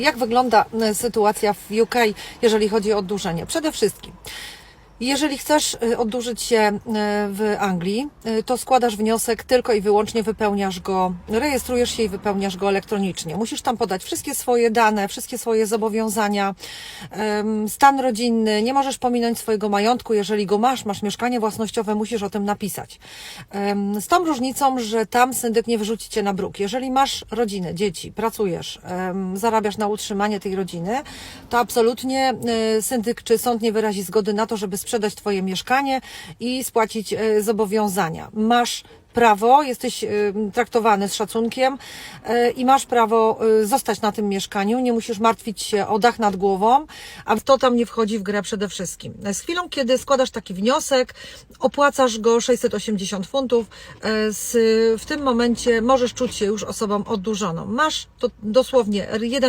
Jak wygląda e, sytuacja w UK, jeżeli chodzi o oddłużenie? Przede wszystkim, jeżeli chcesz y, oddłużyć się y, w Anglii, y, to składasz wniosek tylko i wyłącznie wypełniasz go, rejestrujesz się i wypełniasz go elektronicznie. Musisz tam podać wszystkie swoje dane, wszystkie swoje zobowiązania, stan rodzinny, nie możesz pominąć swojego majątku, jeżeli go masz, masz mieszkanie własnościowe, musisz o tym napisać. Z tą różnicą, że tam syndyk nie wyrzuci cię na bruk. Jeżeli masz rodzinę, dzieci, pracujesz, zarabiasz na utrzymanie tej rodziny, to absolutnie syndyk czy sąd nie wyrazi zgody na to, żeby sprzedać twoje mieszkanie i spłacić e, zobowiązania. Masz prawo, jesteś e, traktowany z szacunkiem e, i masz prawo zostać na tym mieszkaniu, nie musisz martwić się o dach nad głową, a to tam nie wchodzi w grę przede wszystkim. Z chwilą, kiedy składasz taki wniosek, opłacasz go 680 funtów, w tym momencie możesz czuć się już osobą oddłużoną. Masz to dosłownie jeden